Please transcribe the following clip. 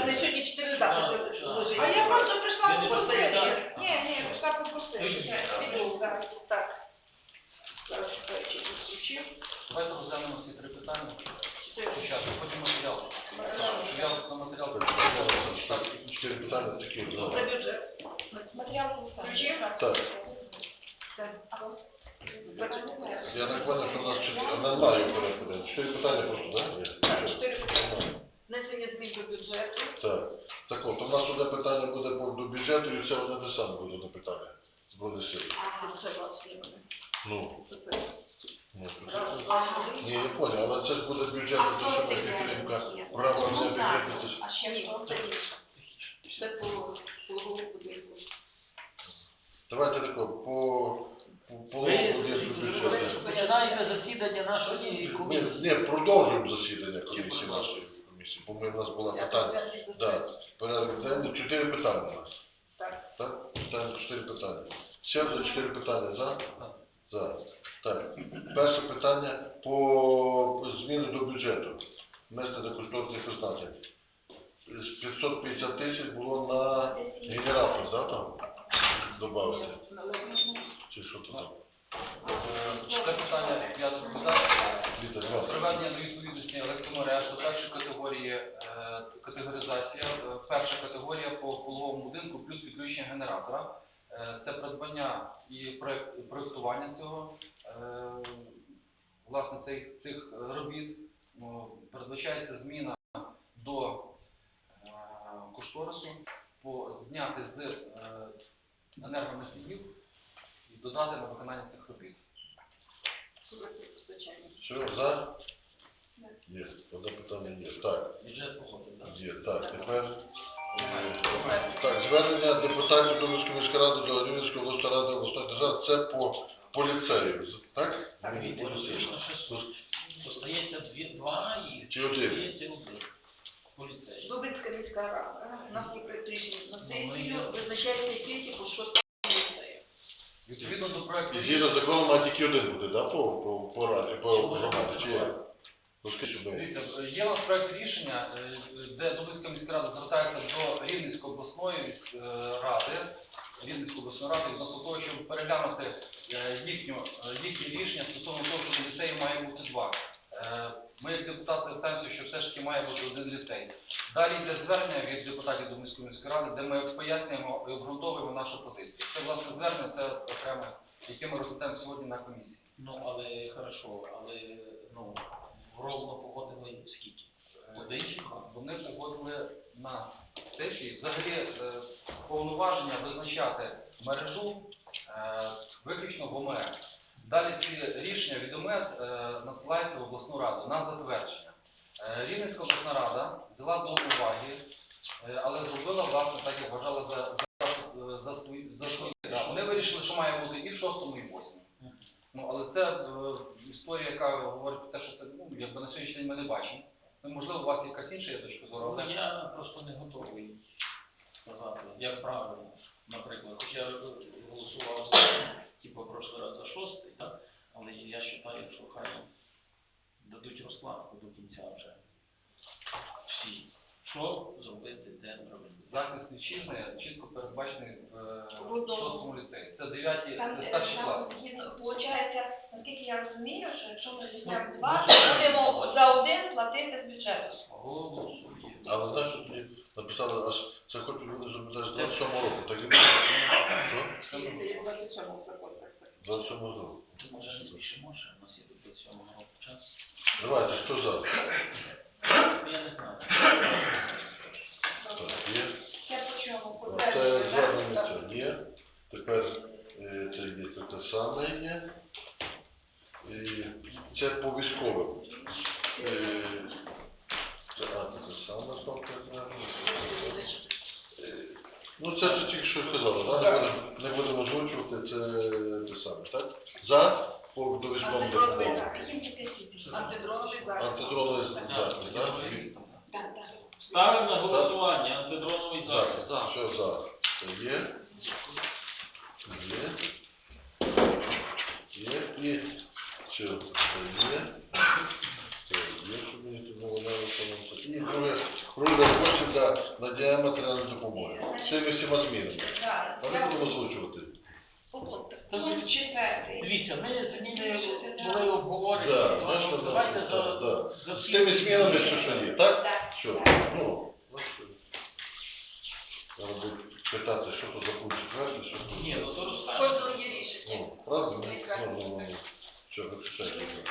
Вони сьогодні чотири запити вложили. А я просто прийшла попросити. попросили? Ні, ні, прийшла попросити. Піду, так. Так. Зараз чекаю, чи. Давайте розглянемо всі три питання. Чотири. Спочатку, потім матеріал. Я на матеріал Так, Чотири питання такі. За бюджет. Матеріал Включив? Так, я так понял, що у нас чотири. А немає порядку. денного. Чотири питання просто, так? Ні? Так, чотири питання. Внесення змін до бюджету. Так. Так от, у нас одне питання буде по до бюджету, і це одне те саме буде питання. Збройних сил. Це вас є. Ну, це. ну, ні, я понял, але це ж буде бюджет, це що ми підтримка. Право на бюджет, це ж А ще Ні, що? це інше. Це по пологовому будинку. Давайте тако, по по по Ви бюджету. починаєте засідання нашої Ми комісії. не продовжуємо засідання комісії нашої комісії, бо ми в нас було питання. Да. Порядок денний, чотири питання у нас. Так. Так? Питання чотири питання. Сім за чотири питання за? За. Так. Перше питання по зміни до бюджету. Внести до кошторисних призначень. З 550 тисяч було на генератор, да, там? Добавити. Чи що то там? Це питання, Е, Це придбання і проектування цього. Е, Власне, цих, цих робіт ну, передбачається зміна до е, кошторису, по, зняти з е, енергоносіїв і додати на виконання цих робіт. Все, за? Є. Одне питання є. Так. Бюджет погодив, так? Є, так, тепер е, так, звернення депутатів Донецької міської ради до Рівненської обласної ради обласної держави, це по, по ліцею, з- так? Так. Остається дві, два і Чи один? остається один. Поліцей. Дубинська міська рада. На Ну, сесію, визначається тільки по шостому ліцею. Відповідно до проекту І згідно закону має тільки один бути, так, по, по, по раді, по громаді, чи як? Є у нас проект рішення, е, де Дубинська міська рада звертається до Рівненської обласної е, ради, Рівненської обласної ради відносно того, щоб переглянути е, їхню, е, їхнє рішення стосовно того, що ліцеїв має бути два. Е, Ми як депутати звертаємося, що все ж таки має бути один ліцей. Далі йде звернення від депутатів Дубинської міської ради, де ми пояснюємо і обґрунтовуємо нашу позицію. Це власне звернення, це окреме, яке ми розглядаємо сьогодні на комісії. Ну, але хорошо, але ну, ровно погодили скільки? Вони погодили на сесії взагалі е, повноваження визначати мережу е, виключно в ОМЕ. Далі ці рішення від ОМЕ е, надсилаються в обласну раду на затвердження. Рівненська обласна рада взяла до уваги, але зробила власне так, як вважала за, за, свої- Вони вирішили, що має бути і в шостому, і в восьмому. Ну, але це історія, яка говорить якби на сьогоднішній день ми не бачимо. Ну, можливо, у вас якась інша є точка зору, Ну, але я просто не готовий сказати, як правильно, наприклад. Хоч я голосував за, типу, прошлий раз за шостий, так? але я вважаю, що хай дадуть розкладку до кінця вже всі. Що. Захист вітчизни чітко передбачений в е, шостому ліцеї. Це дев'яті, це е, старші класи. Получається, наскільки я розумію, що якщо ми візьмемо Ну, два, ну, то будемо за один платити з бюджету. Голосуємо. Але знаєш, що тоді написали, аж це хочуть люди, щоб з 27 року, так і буде. Що? Є, є 27 закон, так, так. 27 року. Може не збільшимо, ще у нас є до цього року час. Давайте, хто за? Я не знаю. Так, є. Це по чому? По Це зверненню, так? звернення це є. Тепер е, це є це те саме є. І це по військовим. Е, Це, а, те саме. Е, Ну, це тільки що сказала, так? Не будемо- Не будемо озвучувати, це те саме, так? За по до військовим Антидроновий захист. Антидроновий захист. Так? Ставимо на голосування антидроновий захист. За. Що за? Це є. Є. Є. І що? Це є. Це є, щоб мені тут не вона виконувалася. І друге, друге робоче надія матеріальної допомоги. З цими всіма змінами. Так, А ми я- будемо озвучувати. Дивіться, ми зміни були обговорені, Да, то знаєш, що давайте значить, за, да. за З всі тими змінами, що що є, так? Так. Що? Ну, бачите. Треба буде питати, що то за пункт четвертий, що то. Ні, ну то розкажемо. Кожного є рішення. Ну, правда? Ну, ну, ну, ну. Що, виключайте.